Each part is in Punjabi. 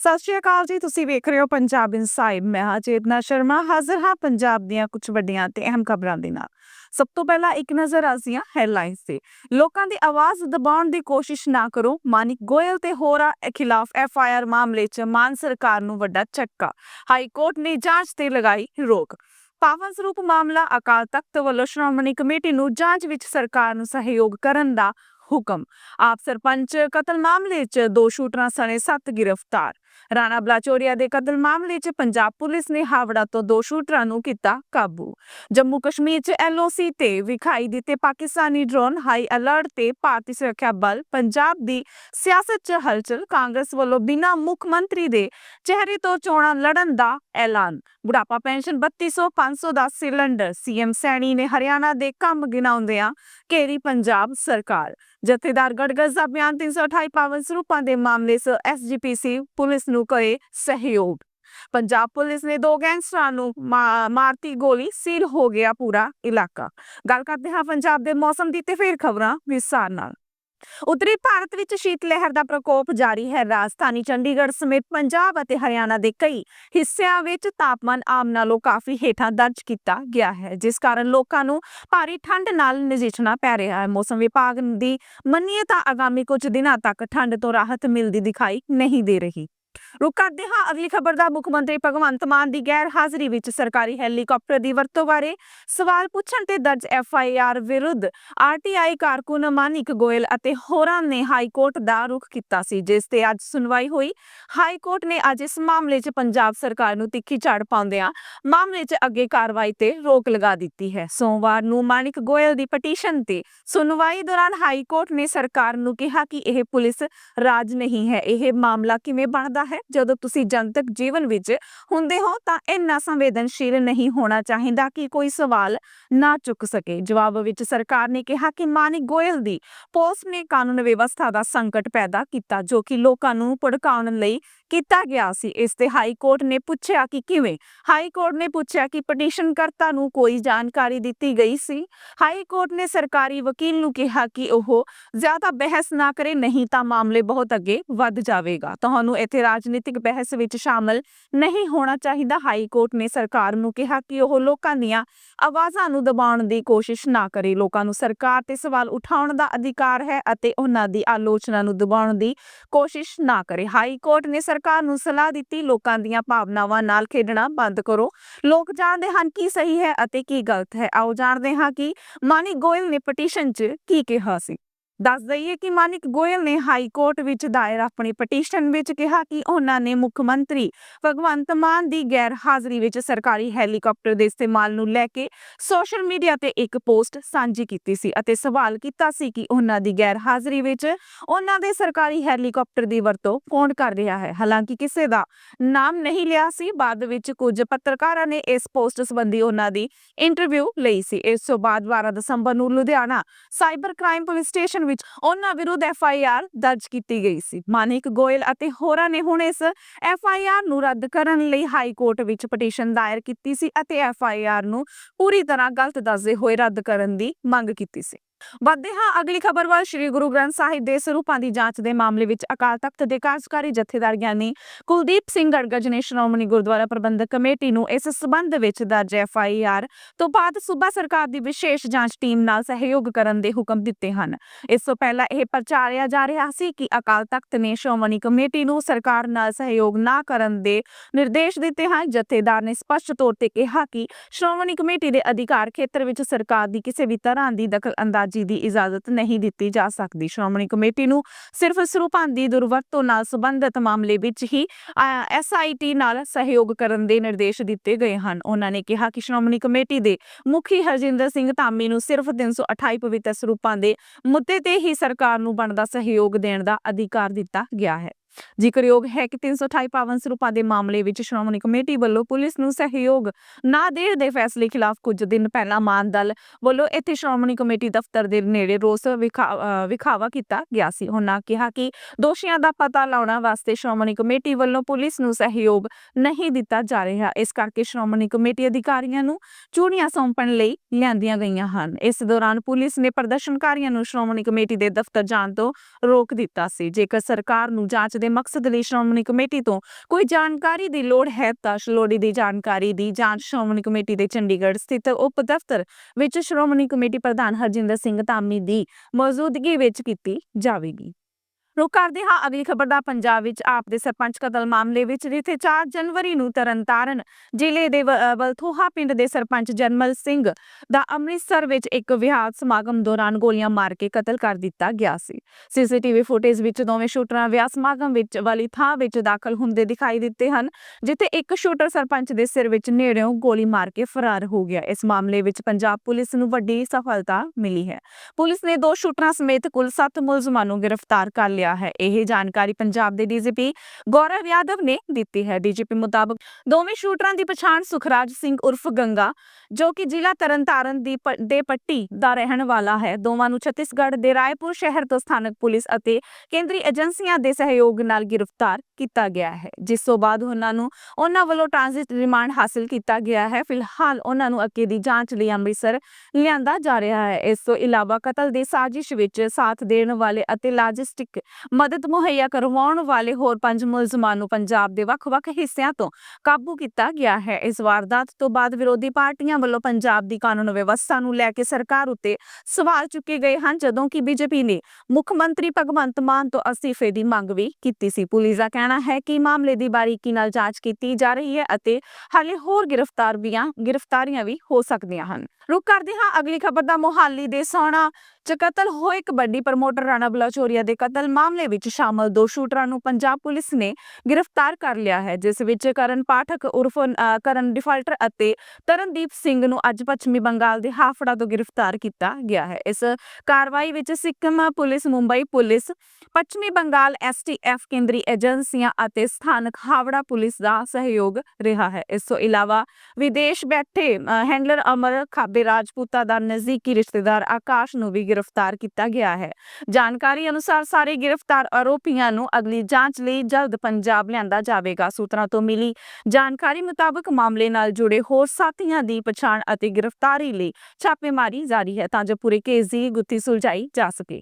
ਸਤਿ ਸ਼੍ਰੀ ਅਕਾਲ ਜੀ, ਤੁਸੀਂ ਵੇਖ ਰਹੇ ਹੋ ਪੰਜਾਬ ਇਨਸਾਈਡ ਮੈਂ ਹਾਂ ਚੇਤਨਾ ਸ਼ਰਮਾ, ਹਾਜ਼ਰ ਹਾਂ ਪੰਜਾਬ ਦੀਆਂ ਕੁਝ ਵੱਡੀਆਂ ਤੇ ਅਹਿਮ ਖਬਰਾਂ ਦੇ ਨਾਲ। ਸਭ ਤੋਂ ਪਹਿਲਾਂ ਇੱਕ ਨਜ਼ਰ ਆਸੀਆਂ ਹੈਡਲਾਈਨਸ ਤੇ। ਲੋਕਾਂ ਦੀ ਆਵਾਜ਼ ਦਬਾਉਣ ਦੀ ਕੋਸ਼ਿਸ਼ ਨਾ ਕਰੋ। ਮਾਨਿਕ ਗੋਇਲ ਤੇ ਹੋਰਾਂ ਖਿਲਾਫ ਐਫ ਆਈ ਆਰ ਮਾਮਲੇ 'ਚ ਮਾਨ ਸਰਕਾਰ ਨੂੰ ਵੱਡਾ ਝਟਕਾ। ਹਾਈ ਕੋਰਟ ਨੇ ਜਾਂਚ ਤੇ ਲਗਾਈ ਰੋਕ। ਪਾਵਨ ਸਰੂਪ ਮਾਮਲਾ ਅਕਾਲ ਤਖਤ ਵੱਲੋਂ ਸ਼੍ਰੋਮਣੀ ਕਮੇਟੀ ਨੂੰ ਜਾਂਚ ਵਿੱਚ ਸਰਕਾਰ ਨੂੰ ਸਹਿਯੋਗ ਕਰਨ ਦਾ ਹੁਕਮ। ਆਪ ਸਰਪੰਚ ਕਤਲ ਮਾਮਲੇ 'ਚ ਦੋ ਸ਼ੂਟਰਾਂ ਸਣੇ 7 ਗ੍ਰਿਫਤਾਰ। ਰਾਣਾ ਬਲਾਚੋਰੀਆ ਦੇ ਕਤਲ ਮਾਮਲੇ 'ਚ ਪੰਜਾਬ ਪੁਲਿਸ ਨੇ ਹਾਵੜਾ ਤੋਂ ਦੋ ਸ਼ੂਟਰਾਂ ਨੂੰ ਕੀਤਾ ਕਾਬੂ। ਜੰਮੂ ਕਸ਼ਮੀਰ 'ਚ ਐਲਓਸੀ ਤੇ ਵਿਖਾਈ ਦਿੱਤੇ ਪਾਕਿਸਤਾਨੀ ਡਰੋਨ ਹਾਈ ਅਲਰਟ ਤੇ ਭਾਰਤੀ ਸੁਰੱਖਿਆ ਬਲ ਪੰਜਾਬ ਦੀ ਸਿਆਸਤ 'ਚ ਹਲਚਲ, ਕਾਂਗਰਸ ਵੱਲੋਂ ਬਿਨਾਂ ਮੁੱਖ ਮੰਤਰੀ ਦੇ ਚਿਹਰੇ ਤੋਂ ਚੋਣਾਂ ਲੜਨ ਦਾ ਐਲਾਨ। ਬੁਢਾਪਾ ਪੈਨਸ਼ਨ 3200 500 ਦਾ ਸਿਲੰਡਰ ਸੀਐਮ ਸੈਣੀ ਨੇ ਹਰਿਆਣਾ ਦੇ ਕੰਮ ਗਿਣਾਉਂਦਿਆਂ ਘੇਰੀ ਪੰਜਾਬ ਸਰਕਾਰ। ਜਥੇਦਾਰ ਗੜਗੜ ਦਾ ਬਿਆਨ 328 ਪਾਵਨ ਸਰੂਪਾਂ ਦੇ ਮਾਮਲੇ 'ਚ ਐਸਜੀਪੀਸੀ ਪੁਲਿਸ ਨੂੰ ਕਰੇ ਸਹਿਯੋਗ। ਪੰਜਾਬ ਪੁਲਿਸ ਨੇ ਦੋ ਗੈਂਗਸਟਰਾਂ ਨੂੰ ਮਾਰਤੀ ਗੋਲੀ, ਸੀਲ ਹੋ ਗਿਆ ਪੂਰਾ ਇਲਾਕਾ। ਗੱਲ ਕਰਦੇ ਹਾਂ ਪੰਜਾਬ ਦੇ ਮੌਸਮ ਦੀ ਤੇ ਫਿਰ ਖਬਰਾਂ ਵਿਸਥਾਰ ਨਾਲ। ਉੱਤਰੀ ਭਾਰਤ ਵਿੱਚ ਸ਼ੀਤ ਲਹਿਰ ਦਾ ਪ੍ਰਕੋਪ ਜਾਰੀ ਹੈ। ਰਾਜਧਾਨੀ ਚੰਡੀਗੜ੍ਹ ਸਮੇਤ ਪੰਜਾਬ ਅਤੇ ਹਰਿਆਣਾ ਦੇ ਕਈ ਹਿੱਸਿਆਂ ਵਿੱਚ ਤਾਪਮਾਨ ਆਮ ਨਾਲੋਂ ਕਾਫੀ ਹੇਠਾਂ ਦਰਜ ਕੀਤਾ ਗਿਆ ਹੈ, ਜਿਸ ਕਾਰਨ ਲੋਕਾਂ ਨੂੰ ਭਾਰੀ ਠੰਡ ਨਾਲ ਨਜਿੱਠਣਾ ਪੈ ਰਿਹਾ ਹੈ। ਮੌਸਮ ਵਿਭਾਗ ਦੀ ਮੰਨੀਏ ਤਾਂ ਆਗਾਮੀ ਕੁਝ ਦਿਨਾਂ ਤੱਕ ਠੰਡ ਤੋਂ ਰਾਹਤ ਮਿਲਦੀ ਦਿਖਾਈ ਨਹੀਂ ਦੇ ਰਹੀ। ਰੁਕ ਕਰਦੇ ਹਾਂ। ਅਗਲੀ ਖਬਰ ਦਾ ਮੁੱਖ ਮੰਤਰੀ ਭਗਵੰਤ ਮਾਨ ਦੀ ਗੈਰ ਹਾਜ਼ਰੀ ਵਿੱਚ ਸਰਕਾਰੀ ਹੈਲੀਕਾਪਟਰ ਦੀ ਵਰਤੋਂ ਬਾਰੇ ਸਵਾਲ ਪੁੱਛਣ ਤੇ ਦਰਜ ਐਫ ਆਈ ਆਰ ਵਿਰੁੱਧ ਆਰਟੀਆਈ ਕਾਰਕੁਨ ਮਾਨਿਕ ਗੋਇਲ ਅਤੇ ਹੋਰਾਂ ਨੇ ਹਾਈ ਕੋਰਟ ਦਾ ਰੁਖ ਕੀਤਾ ਸੀ, ਜਿਸ ਤੇ ਅੱਜ ਸੁਣਵਾਈ ਹੋਈ। ਹਾਈ ਕੋਰਟ ਨੇ ਅੱਜ ਇਸ ਮਾਮਲੇ 'ਚ ਪੰਜਾਬ ਸਰਕਾਰ ਨੂੰ ਤਿੱਖੀ ਝਾੜ ਪਾਉਂਦਿਆਂ ਮਾਮਲੇ 'ਚ ਅੱਗੇ ਕਾਰਵਾਈ ਤੇ ਰੋਕ ਲਗਾ ਦਿੱਤੀ ਹੈ। ਸੋਮਵਾਰ ਨੂੰ ਮਾਨਿਕ ਗੋਇਲ ਦੀ ਪਟੀਸ਼ਨ ਤੇ ਸੁਣਵਾਈ ਦੌਰਾਨ ਹਾਈ ਕੋਰਟ ਨੇ ਸਰਕਾਰ ਨੂੰ ਕਿਹਾ ਕਿ ਇਹ ਪੁਲਿਸ ਰਾਜ ਨਹੀਂ ਹੈ। ਇਹ ਮਾਮਲਾ ਕਿਵੇਂ ਬਣਦਾ ਹੈ? ਜਦੋਂ ਤੁਸੀਂ ਜਨਤਕ ਜੀਵਨ ਵਿੱਚ ਹੁੰਦੇ ਹੋ, ਤਾਂ ਇੰਨਾ ਸੰਵੇਦਨਸ਼ੀਲ ਨਹੀਂ ਹੋਣਾ ਚਾਹੀਦਾ ਕਿ ਕੋਈ ਸਵਾਲ ਨਾ ਚੁੱਕ ਸਕੇ। ਜਵਾਬ ਵਿੱਚ ਸਰਕਾਰ ਨੇ ਕਿਹਾ ਕਿ ਮਾਨਿਕ ਗੋਇਲ ਦੀ ਪੋਸਟ ਨੇ ਕਾਨੂੰਨ ਵਿਵਸਥਾ ਦਾ ਸੰਕਟ ਪੈਦਾ ਕੀਤਾ, ਜੋ ਕਿ ਲੋਕਾਂ ਨੂੰ ਭੜਕਾਉਣ ਲਈ ਕੀਤਾ ਗਿਆ ਸੀ। ਇਸ ਤੇ ਹਾਈ ਕੋਰਟ ਨੇ ਪੁੱਛਿਆ ਕਿ ਕਿਵੇਂ? ਹਾਈ ਕੋਰਟ ਨੇ ਪੁੱਛਿਆ ਕਿ ਪਟੀਸ਼ਨਕਰਤਾ ਨੂੰ ਕੋਈ ਜਾਣਕਾਰੀ ਦਿੱਤੀ ਗਈ ਸੀ। ਹਾਈ ਕੋਰਟ ਨੇ ਸਰਕਾਰੀ ਵਕੀਲ ਨੂੰ ਕਿਹਾ ਕਿ ਉਹ ਜ਼ਿਆਦਾ ਬਹਿਸ ਨਾ ਕਰੇ, ਨਹੀਂ ਤਾਂ ਮਾਮਲੇ ਬਹੁਤ ਅੱਗੇ ਵੱਧ ਜਾਵੇਗਾ। ਤੁਹਾਨੂੰ ਇੱਥੇ ਰਾਜ ਰਾਜਨੀਤਿਕ ਬਹਿਸ ਵਿੱਚ ਸ਼ਾਮਲ ਨਹੀਂ ਹੋਣਾ ਚਾਹੀਦਾ। ਹਾਈ ਕੋਰਟ ਨੇ ਸਰਕਾਰ ਨੂੰ ਕਿਹਾ ਕਿ ਉਹ ਲੋਕਾਂ ਦੀਆਂ ਆਵਾਜ਼ਾਂ ਨੂੰ ਦਬਾਉਣ ਦੀ ਕੋਸ਼ਿਸ਼ ਨਾ ਕਰੇ। ਲੋਕਾਂ ਨੂੰ ਸਰਕਾਰ ਤੇ ਸਵਾਲ ਉਠਾਉਣ ਦਾ ਅਧਿਕਾਰ ਹੈ ਅਤੇ ਉਹਨਾਂ ਦੀ ਆਲੋਚਨਾ ਨੂੰ ਦਬਾਉਣ ਦੀ ਕੋਸ਼ਿਸ਼ ਨਾ ਕਰੇ। ਹਾਈ ਕੋਰਟ ਨੇ ਸਰਕਾਰ ਨੂੰ ਸਲਾਹ ਦਿੱਤੀ, ਲੋਕਾਂ ਦੀਆਂ ਭਾਵਨਾਵਾਂ ਨਾਲ ਖੇਡਣਾ ਬੰਦ ਕਰੋ। ਲੋਕ ਜਾਣਦੇ ਹਨ ਕੀ ਸਹੀ ਹੈ ਅਤੇ ਕੀ ਗਲਤ ਹੈ। ਆਓ ਜਾਣਦੇ ਹਾਂ ਕਿ ਮਾਨੀ ਗੋਇਲ ਨੇ ਪਟੀਸ਼ਨ 'ਚ ਕੀ ਕਿਹਾ ਸੀ। ਦੱਸ ਦਈਏ ਕਿ ਮਾਨਿਕ ਗੋਇਲ ਨੇ ਹਾਈ ਕੋਰਟ ਵਿੱਚ ਦਾਇਰ ਆਪਣੀ ਪਟੀਸ਼ਨ ਵਿੱਚ ਕਿਹਾ ਕਿ ਉਹਨਾਂ ਨੇ ਮੁੱਖ ਮੰਤਰੀ ਭਗਵੰਤ ਮਾਨ ਦੀ ਗੈਰ ਹਾਜ਼ਰੀ ਵਿੱਚ ਸਰਕਾਰੀ ਹੈਲੀਕਾਪਟਰ ਦੇ ਇਸਤੇਮਾਲ ਨੂੰ ਲੈ ਕੇ ਸੋਸ਼ਲ ਮੀਡੀਆ ਤੇ ਇੱਕ ਪੋਸਟ ਸਾਂਝੀ ਕੀਤੀ ਸੀ ਅਤੇ ਸਵਾਲ ਕੀਤਾ ਸੀ ਕਿ ਉਹਨਾਂ ਦੀ ਗੈਰ ਹਾਜ਼ਰੀ ਵਿੱਚ ਉਹਨਾਂ ਦੇ ਸਰਕਾਰੀ ਹੈਲੀਕਾਪਟਰ ਦੀ ਵਰਤੋਂ ਕੌਣ ਕਰ ਰਿਹਾ ਹੈ। ਹਾਲਾਂਕਿ ਕਿਸੇ ਦਾ ਨਾਮ ਨਹੀਂ ਲਿਆ ਸੀ, ਬਾਅਦ ਵਿੱਚ ਕੁਝ ਪੱਤਰਕਾਰਾਂ ਨੇ ਇਸ ਪੋਸਟ ਸੰਬੰਧੀ ਉਹਨਾਂ ਦੀ ਇੰਟਰਵਿਊ ਲਈ ਸੀ। ਇਸ ਤੋਂ ਬਾਅਦ 12 ਦਸੰਬਰ ਨੂੰ Ludhiana cyber crime police station ਵਿੱਚ ਉਹਨਾਂ ਵਿਰੁੱਧ ਐਫ ਆਈ ਆਰ ਦਰਜ ਕੀਤੀ ਗਈ ਸੀ। ਮਾਨਿਕ ਗੋਇਲ ਅਤੇ ਹੋਰਾਂ ਨੇ ਹੁਣ ਇਸ ਐਫ ਆਈ ਆਰ ਨੂੰ ਰੱਦ ਕਰਨ ਲਈ ਹਾਈ ਕੋਰਟ ਵਿੱਚ ਪਟੀਸ਼ਨ ਦਾਇਰ ਕੀਤੀ ਸੀ ਅਤੇ ਐਫ ਆਈ ਆਰ ਨੂੰ ਪੂਰੀ ਤਰ੍ਹਾਂ ਗਲਤ ਦੱਸਦੇ ਹੋਏ ਰੱਦ ਕਰਨ ਦੀ ਮੰਗ ਕੀਤੀ ਸੀ। ਵੱਧਦੇ ਹਾਂ, ਅਗਲੀ ਖਬਰ ਵੱਲ ਸ੍ਰੀ ਗੁਰੂ ਗ੍ਰੰਥ ਸਾਹਿਬ ਦੇ ਸਰੂਪਾਂ ਦੀ ਜਾਂਚ ਦੇ ਮਾਮਲੇ ਵਿੱਚ ਅਕਾਲ ਤਖਤ ਦੇ ਕਾਰਜਕਾਰੀ ਜਥੇਦਾਰ ਗਿਆਨੀ ਕੁਲਦੀਪ ਸਿੰਘ ਗੜਗੜ ਨੇ ਸ਼੍ਰੋਮਣੀ ਗੁਰਦੁਆਰਾ ਪ੍ਰਬੰਧਕ ਕਮੇਟੀ ਨੂੰ ਇਸ ਸਬੰਧ ਵਿੱਚ ਦਰਜ ਐਫ ਤੋਂ ਬਾਅਦ ਸੂਬਾ ਸਰਕਾਰ ਦੀ ਵਿਸ਼ੇਸ਼ ਜਾਂਚ ਟੀਮ ਨਾਲ ਸਹਿਯੋਗ ਕਰਨ ਦੇ ਹੁਕਮ ਦਿੱਤੇ ਹਨ। ਇਸ ਤੋਂ ਪਹਿਲਾਂ ਇਹ ਪ੍ਰਚਾਰਿਆ ਜਾ ਰਿਹਾ ਸੀ ਕਿ ਅਕਾਲ ਤਖਤ ਨੇ ਸ਼੍ਰੋਮਣੀ ਕਮੇਟੀ ਨੂੰ ਸਰਕਾਰ ਨਾਲ ਸਹਿਯੋਗ ਨਾ ਕਰਨ ਦੇ ਨਿਰਦੇਸ਼ ਦਿੱਤੇ ਹਨ। ਜਥੇਦਾਰ ਨੇ ਸਪਸ਼ਟ ਤੌਰ ਤੇ ਕਿਹਾ ਕਿ ਸ਼੍ਰੋਮਣੀ ਕਮੇਟੀ ਦੇ ਅਧਿਕਾਰ ਖੇਤਰ ਵਿੱਚ ਸਰਕਾਰ ਦੀ ਕਿਸੇ ਵੀ ਤਰ੍ਹਾਂ ਦੀ ਦਖਲਅੰਦਾਜ਼ੀ ਦੀ ਇਜਾਜ਼ਤ ਨਹੀਂ ਦਿੱਤੀ ਜਾ ਸਕਦੀ। ਸ਼੍ਰੋਮਣੀ ਕਮੇਟੀ ਨੂੰ ਸਿਰਫ ਸਰੂਪਾਂ ਦੀ ਦੁਰਵਰਤੋਂ ਨਾਲ ਸੰਬੰਧਿਤ ਮਾਮਲੇ ਵਿੱਚ ਹੀ ਐਸਆਈਟੀ ਨਾਲ ਸਹਿਯੋਗ ਕਰਨ ਦੇ ਨਿਰਦੇਸ਼ ਦਿੱਤੇ ਗਏ ਹਨ। ਉਹਨਾਂ ਨੇ ਕਿਹਾ ਕਿ ਸ਼੍ਰੋਮਣੀ ਕਮੇਟੀ ਦੇ ਮੁਖੀ ਹਰਜਿੰਦਰ ਸਿੰਘ ਧਾਮੀ ਨੂੰ ਸਿਰਫ 328 ਪਵਿੱਤਰ ਸਰੂਪਾਂ ਦੇ ਮੁੱਦੇ ਤੇ ਹੀ ਸਰਕਾਰ ਨੂੰ ਬਣਦਾ ਸਹਿਯੋਗ ਦੇਣ ਦਾ ਅਧਿਕਾਰ ਦਿੱਤਾ ਗਿਆ ਹੈ। ਜ਼ਿਕਰਯੋਗ ਹੈ ਕਿ 328 ਪਾਵਨ ਸਰੂਪਾਂ ਦੇ ਮਾਮਲੇ ਵਿੱਚ ਸ਼੍ਰੋਮਣੀ ਕਮੇਟੀ ਵੱਲੋਂ ਪੁਲਿਸ ਨੂੰ ਸਹਿਯੋਗ ਨਾ ਦੇਣ ਦੇ ਫੈਸਲੇ ਖਿਲਾਫ ਕੁਝ ਦਿਨ ਪਹਿਲਾਂ ਮਾਨ ਦਲ ਵੱਲੋਂ ਇੱਥੇ ਸ਼੍ਰੋਮਣੀ ਕਮੇਟੀ ਦਫ਼ਤਰ ਦੇ ਨੇੜੇ ਰੋਸ ਵਿਖਾਵਾ ਕੀਤਾ ਗਿਆ ਸੀ। ਉਹਨਾਂ ਕਿਹਾ ਕਿ ਦੋਸ਼ੀਆਂ ਦਾ ਪਤਾ ਲਾਉਣਾ ਵਾਸਤੇ ਸ਼੍ਰੋਮਣੀ ਕਮੇਟੀ ਵੱਲੋਂ ਪੁਲਿਸ ਨੂੰ ਸਹਿਯੋਗ ਨਹੀਂ ਦਿੱਤਾ ਜਾ ਰਿਹਾ। ਇਸ ਕਰਕੇ ਸ਼੍ਰੋਮਣੀ ਕਮੇਟੀ ਅਧਿਕਾਰੀਆਂ ਨੂੰ ਚੂੜੀਆਂ ਸੌਂਪਣ ਲਈ ਲਿਆਂਦੀਆਂ ਗਈਆਂ ਹਨ। ਇਸ ਦੌਰਾਨ ਪੁਲਿਸ ਨੇ ਪ੍ਰਦਰਸ਼ਨਕਾਰੀਆਂ ਨੂੰ ਸ਼੍ਰੋਮਣੀ ਕਮੇਟੀ ਦੇ ਦਫ਼ਤਰ ਜਾਣ ਤੋਂ ਰੋਕ ਦਿੱਤਾ ਸੀ। ਜੇਕਰ ਸਰਕਾਰ ਨੂੰ ਜਾਂਚ ਦੇ ਮਕਸਦ ਲਈ ਸ਼੍ਰੋਮਣੀ ਕਮੇਟੀ ਤੋਂ। ਕੋਈ ਜਾਣਕਾਰੀ ਦੀ ਲੋੜ ਹੈ ਤਾਂ ਲੋੜੀਂਦੀ ਜਾਣਕਾਰੀ ਦੀ ਜਾਂਚ ਸ਼੍ਰੋਮਣੀ ਕਮੇਟੀ ਦੇ ਚੰਡੀਗੜ੍ਹ ਸਥਿਤ ਉਪ ਦਫ਼ਤਰ ਵਿੱਚ ਸ਼੍ਰੋਮਣੀ ਕਮੇਟੀ ਪ੍ਰਧਾਨ ਹਰਜਿੰਦਰ ਸਿੰਘ ਧਾਮੀ ਦੀ ਮੌਜੂਦਗੀ ਵਿੱਚ ਕੀਤੀ ਜਾਵੇਗੀ। ਰੁਕ ਕਰਦੇ ਹਾਂ, ਅਗਲੀ ਖਬਰ ਦਾ ਪੰਜਾਬ ਵਿੱਚ ਆਪ ਦੇ ਸਰਪੰਚ ਕਤਲ ਮਾਮਲੇ ਵਿੱਚ ਜਿੱਥੇ 4 ਜਨਵਰੀ ਨੂੰ ਤਰਨਤਾਰਨ ਜ਼ਿਲ੍ਹੇ ਦੇ ਵਲਥੋਹਾ ਪਿੰਡ ਦੇ ਸਰਪੰਚ ਜਨਮਲ ਸਿੰਘ ਦਾ ਅੰਮ੍ਰਿਤਸਰ ਵਿੱਚ ਇੱਕ ਵਿਆਹ ਸਮਾਗਮ ਦੌਰਾਨ ਗੋਲੀਆਂ ਮਾਰ ਕੇ ਕਤਲ ਕਰ ਦਿੱਤਾ ਗਿਆ ਸੀ। ਸੀਸੀਟੀਵੀ ਫੁਟੇਜ ਵਿੱਚ ਦੋਵੇਂ ਸ਼ੂਟਰਾਂ ਵਿਆਹ ਸਮਾਗਮ ਵਿੱਚ ਵਾਲੀ ਥਾਂ ਵਿੱਚ ਦਾਖਲ ਹੁੰਦੇ ਦਿਖਾਈ ਦਿੱਤੇ ਹਨ, ਜਿੱਥੇ ਇੱਕ ਸ਼ੂਟਰ ਸਰਪੰਚ ਦੇ ਸਿਰ ਵਿੱਚ ਨੇੜਿਓਂ ਗੋਲੀ ਮਾਰ ਕੇ ਫਰਾਰ ਹੋ ਗਿਆ। ਇਸ ਮਾਮਲੇ ਵਿੱਚ ਪੰਜਾਬ ਪੁਲਿਸ ਨੂੰ ਵੱਡੀ ਸਫਲਤਾ ਮਿਲੀ ਹੈ। ਪੁਲਿਸ ਨੇ ਦੋ ਸ਼ੂਟਰਾਂ ਸਮੇਤ ਕੁੱਲ 7 ਮੁਲਜ਼ਮਾਂ ਨੂੰ ਗ੍ਰਿਫਤਾਰ ਕਰ ਲਿਆ। ਹੈ। ਇਹ ਜਾਣਕਾਰੀ ਪੰਜਾਬ ਦੇ ਡੀਜੀਪੀ ਗੌਰਵ ਯਾਦਵ ਨੇ ਦਿੱਤੀ ਹੈ। ਡੀਜੀਪੀ ਮੁਤਾਬਕ ਦੋਵੇਂ ਸ਼ੂਟਰਾਂ ਦੀ ਪਛਾਣ ਸੁਖਰਾਜ ਸਿੰਘ ਉਰਫ ਗੰਗਾ, ਜੋ ਕਿ ਜ਼ਿਲ੍ਹਾ ਤਰਨਤਾਰਨ ਦੀ ਦੇ ਪੱਟੀ ਦਾ ਰਹਿਣ ਵਾਲਾ ਹੈ। ਦੋਵਾਂ ਨੂੰ ਛੱਤੀਸਗੜ੍ਹ ਦੇ ਰਾਏਪੁਰ ਸ਼ਹਿਰ ਤੋਂ ਸਥਾਨਕ ਪੁਲਿਸ ਅਤੇ ਕੇਂਦਰੀ ਏਜੰਸੀਆਂ ਦੇ ਸਹਿਯੋਗ ਨਾਲ ਗ੍ਰਿਫਤਾਰ ਕੀਤਾ ਗਿਆ ਹੈ। ਜਿਸ ਤੋਂ ਬਾਅਦ ਉਹਨਾਂ ਨੂੰ ਉਹਨਾਂ ਵੱਲੋਂ ਟ੍ਰਾਂਜ਼ਿਟ ਰਿਮਾਂਡ ਹਾਸਲ ਕੀਤਾ ਗਿਆ ਹੈ। ਫਿਲਹਾਲ ਉਹਨਾਂ ਨੂੰ ਅੱਗੇ ਦੀ ਜਾਂਚ ਲਈ ਅੰਮ੍ਰਿਤਸਰ ਲਿਆਂਦਾ ਜਾ ਰਿਹਾ ਹੈ। ਇਸ ਤੋਂ ਇਲਾਵਾ ਕਤਲ ਦੇ ਸਾਜ਼ਿਸ਼ ਵਿੱਚ ਸਾਥ ਦੇਣ ਵਾਲੇ ਅਤੇ ਲਾਜਿਸਟਿਕ ਮਦਦ ਮੁਹੱਈਆ ਕਰਵਾਉਣ ਵਾਲੇ ਹੋਰ ਪੰਜ ਮੁਲਜ਼ਮਾਂ ਨੂੰ ਪੰਜਾਬ ਦੇ ਵੱਖ-ਵੱਖ ਹਿੱਸਿਆਂ ਤੋਂ ਕਾਬੂ ਕੀਤਾ ਗਿਆ ਹੈ। ਇਸ ਵਾਰਦਾਤ ਤੋਂ ਬਾਅਦ ਵਿਰੋਧੀ ਪਾਰਟੀਆਂ ਵੱਲੋਂ ਪੰਜਾਬ ਦੀ ਕਾਨੂੰਨ ਵਿਵਸਥਾ ਨੂੰ ਲੈ ਕੇ ਸਰਕਾਰ ਉੱਤੇ ਸਵਾਲ ਚੁੱਕੇ ਗਏ ਹਨ, ਜਦੋਂ ਕਿ ਬੀਜੇਪੀ ਨੇ ਮੁੱਖ ਮੰਤਰੀ ਭਗਵੰਤ ਮਾਨ ਤੋਂ ਅਸਤੀਫੇ ਦੀ ਮੰਗ ਵੀ ਕੀਤੀ ਸੀ। ਪੁਲਿਸ ਦਾ ਕਹਿਣਾ ਹੈ ਕਿ ਮਾਮਲੇ ਦੀ ਬਾਰੀਕੀ ਨਾਲ ਜਾਂਚ ਕੀਤੀ ਜਾ ਰਹੀ ਹੈ ਅਤੇ ਹਾਲੇ ਹੋਰ ਗ੍ਰਿਫਤਾਰ ਵੀਆਂ ਗ੍ਰਿਫਤਾਰੀਆਂ ਵੀ ਹੋ ਸਕਦੀਆਂ ਹਨ। ਰੁਕ ਕਰਦੇ ਹਾਂ ਅਗਲੀ ਖਬਰ ਦਾ ਮੋਹਾਲੀ ਦੇ ਸੋਹਣਾ ਚ ਕਤਲ ਹੋਏ ਕਬੱਡੀ ਪ੍ਰਮੋਟਰ ਰਾਣਾ ਬਲਾਚੋਰੀਆ ਦੇ ਕਤਲ ਮਾਮਲੇ ਵਿੱਚ ਸ਼ਾਮਲ ਦੋ ਸ਼ੂਟਰਾਂ ਨੂੰ ਪੰਜਾਬ ਪੁਲਿਸ ਨੇ ਗ੍ਰਿਫਤਾਰ ਕਰ ਲਿਆ ਹੈ, ਜਿਸ ਵਿੱਚ ਕਰਨ ਪਾਠਕ ਉਰਫ ਕਰਨ ਡਿਫਾਲਟਰ ਅਤੇ ਤਰਨਦੀਪ ਸਿੰਘ ਨੂੰ ਅੱਜ ਪੱਛਮੀ ਬੰਗਾਲ ਦੇ ਹਾਫੜਾ ਤੋਂ ਗ੍ਰਿਫਤਾਰ ਕੀਤਾ ਗਿਆ ਹੈ। ਇਸ ਕਾਰਵਾਈ ਵਿੱਚ ਸਿੱਕਮ ਪੁਲਿਸ, ਮੁੰਬਈ ਪੁਲਿਸ, ਪੱਛਮੀ ਬੰਗਾਲ ਐਸਟੀਐਫ ਕੇਂਦਰੀ ਏਜੰਸੀਆਂ ਅਤੇ ਸਥਾਨਕ ਹਾਵੜਾ ਪੁਲਿਸ ਦਾ ਸਹਿਯੋਗ ਰਿਹਾ ਹੈ। ਇਸ ਤੋਂ ਇਲਾਵਾ ਵਿਦੇਸ਼ ਬੈਠੇ ਹੈਂਡਲਰ ਅਮਰ ਖਾਬੇ ਰਾਜਪੂਤਾ ਦਾ ਨਜ਼ਦੀਕੀ ਰਿਸ਼ਤੇਦਾਰ ਆਕਾਸ਼ ਨੂੰ ਵੀ ਗ੍ਰਿਫਤਾਰ ਕੀਤਾ ਗਿਆ ਹੈ। ਜਾਣਕਾਰੀ ਅਨੁਸਾਰ ਸਾਰੇ ਗ੍ਰਿਫਤਾਰ ਆਰੋਪੀਆਂ ਨੂੰ ਅਗਲੀ ਜਾਂਚ ਲਈ ਜਲਦ ਪੰਜਾਬ ਲਿਆਂਦਾ ਜਾਵੇਗਾ। ਸੂਤਰਾਂ ਤੋਂ ਮਿਲੀ ਜਾਣਕਾਰੀ ਮੁਤਾਬਕ ਮਾਮਲੇ ਨਾਲ ਜੁੜੇ ਹੋਰ ਸਾਥੀਆਂ ਦੀ ਪਛਾਣ ਅਤੇ ਗ੍ਰਿਫਤਾਰੀ ਲਈ ਛਾਪੇਮਾਰੀ ਜਾਰੀ ਹੈ ਤਾਂ ਜੋ ਪੂਰੇ ਕੇਸ ਦੀ ਗੁੱਥੀ ਸੁਲਝਾਈ ਜਾ ਸਕੇ।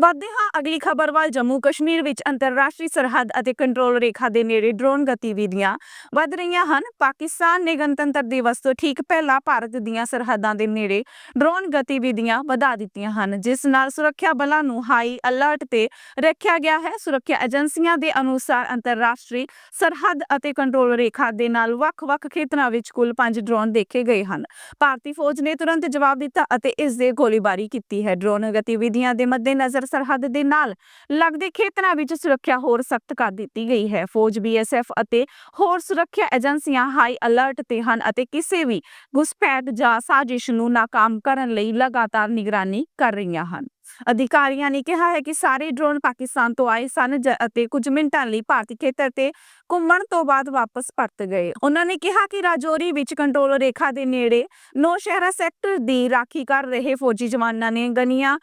ਵਧਦੇ ਹਾਂ, ਅਗਲੀ ਖਬਰ ਵੱਲ ਜੰਮੂ ਕਸ਼ਮੀਰ ਵਿੱਚ ਅੰਤਰਰਾਸ਼ਟਰੀ ਸਰਹੱਦ ਅਤੇ ਕੰਟਰੋਲ ਰੇਖਾ ਦੇ ਨੇੜੇ ਡਰੋਨ ਗਤੀਵਿਧੀਆਂ ਵੱਧ ਰਹੀਆਂ ਹਨ। ਪਾਕਿਸਤਾਨ ਨੇ ਗਣਤੰਤਰ ਦਿਵਸ ਤੋਂ ਠੀਕ ਪਹਿਲਾਂ ਭਾਰਤ ਦੀਆਂ ਸਰਹੱਦਾਂ ਦੇ ਨੇੜੇ ਡਰੋਨ ਗਤੀਵਿਧੀਆਂ ਵਧਾ ਦਿੱਤੀਆਂ ਹਨ, ਜਿਸ ਨਾਲ ਸੁਰੱਖਿਆ ਬਲਾਂ ਨੂੰ ਹਾਈ ਅਲਰਟ ਤੇ ਰੱਖਿਆ ਗਿਆ ਹੈ। ਸੁਰੱਖਿਆ ਏਜੰਸੀਆਂ ਦੇ ਅਨੁਸਾਰ ਅੰਤਰਰਾਸ਼ਟਰੀ ਸਰਹੱਦ ਅਤੇ ਕੰਟਰੋਲ ਰੇਖਾ ਦੇ ਨਾਲ ਵੱਖ-ਵੱਖ ਖੇਤਰਾਂ ਵਿੱਚ ਕੁੱਲ 5 ਡਰੋਨ ਦੇਖੇ ਗਏ ਹਨ। ਭਾਰਤੀ ਫੌਜ ਨੇ ਤੁਰੰਤ ਜਵਾਬ ਦਿੱਤਾ ਅਤੇ ਇਸ ਦੇ ਗੋਲੀਬਾਰੀ ਕੀਤੀ ਹੈ। ਡਰੋਨ ਗਤੀਵਿਧੀਆਂ ਦੇ ਮੱਦੇਨਜ਼ਰ ਸਰਹੱਦ ਦੇ ਨਾਲ ਲੱਗਦੇ ਖੇਤਰਾਂ ਵਿੱਚ ਸੁਰੱਖਿਆ ਹੋਰ ਸਖਤ ਕਰ ਦਿੱਤੀ ਗਈ ਹੈ। ਫੌਜ ਬੀਐਸਐਫ ਅਤੇ ਹੋਰ ਸੁਰੱਖਿਆ ਏਜੰਸੀਆਂ ਹਾਈ ਅਲਰਟ ਤੇ ਹਨ ਅਤੇ ਕਿਸੇ ਵੀ ਘੁਸਪੈਠ ਜਾਂ ਸਾਜ਼ਿਸ਼ ਨੂੰ ਨਾਕਾਮ ਕਰਨ ਲਈ ਲਗਾਤਾਰ ਨਿਗਰਾਨੀ ਕਰ ਰਹੀਆਂ ਹਨ। ਅਧਿਕਾਰੀਆਂ ਨੇ ਕਿਹਾ ਹੈ ਕਿ ਸਾਰੇ ਡਰੋਨ ਪਾਕਿਸਤਾਨ ਤੋਂ ਆਏ ਸਨ ਅਤੇ ਕੁਝ ਮਿੰਟਾਂ ਲਈ ਭਾਰਤੀ ਖੇਤਰ ਤੇ ਘੁੰਮਣ ਤੋਂ ਬਾਅਦ ਵਾਪਸ ਪਰਤ ਗਏ। ਉਹਨਾਂ ਨੇ ਕਿਹਾ ਕਿ ਰਾਜੌਰੀ ਵਿੱਚ ਕੰਟਰੋਲ ਰੇਖਾ ਦੇ ਨੇੜੇ ਨੌਸ਼ਹਿਰਾ ਸੈਕਟਰ ਦੀ ਰਾਖੀ ਕਰ ਰਹੇ ਫੌਜੀ ਜਵਾਨਾਂ ਨੇ ਗਨੀਆਂ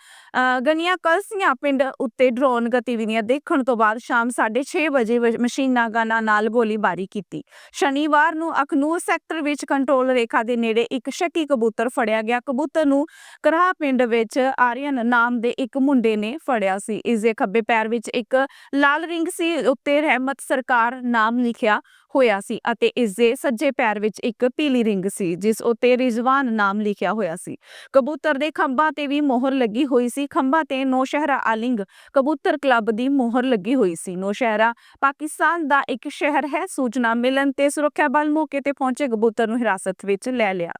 ਗਨੀਆਂ ਕਲਸੀਆਂ ਪਿੰਡ ਉੱਤੇ ਡਰੋਨ ਗਤੀਵਿਧੀਆਂ ਦੇਖਣ ਤੋਂ ਬਾਅਦ ਸ਼ਾਮ 6:30 ਵਜੇ ਮਸ਼ੀਨਾਂ ਗਨਾਂ ਨਾਲ ਗੋਲੀਬਾਰੀ ਕੀਤੀ। ਸ਼ਨੀਵਾਰ ਨੂੰ ਅਖਨੂਰ ਸੈਕਟਰ ਵਿੱਚ ਕੰਟਰੋਲ ਰੇਖਾ ਦੇ ਨੇੜੇ ਇੱਕ ਸ਼ੱਕੀ ਕਬੂਤਰ ਫੜਿਆ ਗਿਆ। ਕਬੂਤਰ ਨੂੰ ਕਰਾਹ ਪਿੰਡ ਵਿੱਚ ਆਰੀਅਨ ਨਾਮ ਦੇ ਇੱਕ ਮੁੰਡੇ ਨੇ ਫੜਿਆ ਸੀ। ਇਸ ਦੇ ਖੱਬੇ ਪੈਰ ਵਿੱਚ ਇੱਕ ਲਾਲ ਰਿੰਗ ਸੀ। ਉੱਤੇ ਰਹਿਮਤ ਸਰਕਾਰ ਨਾਮ ਲਿਖਿਆ ਹੋਇਆ ਸੀ ਅਤੇ ਇਸ ਦੇ ਸੱਜੇ ਪੈਰ ਵਿੱਚ ਇੱਕ ਪੀਲੀ ਰਿੰਗ ਸੀ, ਜਿਸ ਉੱਤੇ ਰਿਜ਼ਵਾਨ ਨਾਮ ਲਿਖਿਆ ਹੋਇਆ ਸੀ। ਕਬੂਤਰ ਦੇ ਖੰਭਾਂ ਤੇ ਵੀ ਮੋਹਰ ਲੱਗੀ ਹੋਈ ਸੀ। ਖੰਭਾਂ ਤੇ ਨੌਸ਼ਹਿਰਾ ਆਲਿੰਗ ਕਬੂਤਰ ਕਲੱਬ ਦੀ ਮੋਹਰ ਲੱਗੀ ਹੋਈ ਸੀ। ਨੌਸ਼ਹਿਰਾ ਪਾਕਿਸਤਾਨ ਦਾ ਇੱਕ ਸ਼ਹਿਰ ਹੈ। ਸੂਚਨਾ ਮਿਲਣ ਤੇ ਸੁਰੱਖਿਆ ਬਲ ਮੌਕੇ ਤੇ ਪਹੁੰਚੇ ਕਬੂਤਰ ਨੂੰ ਹਿਰਾਸਤ ਵਿੱਚ ਲੈ ਲਿਆ।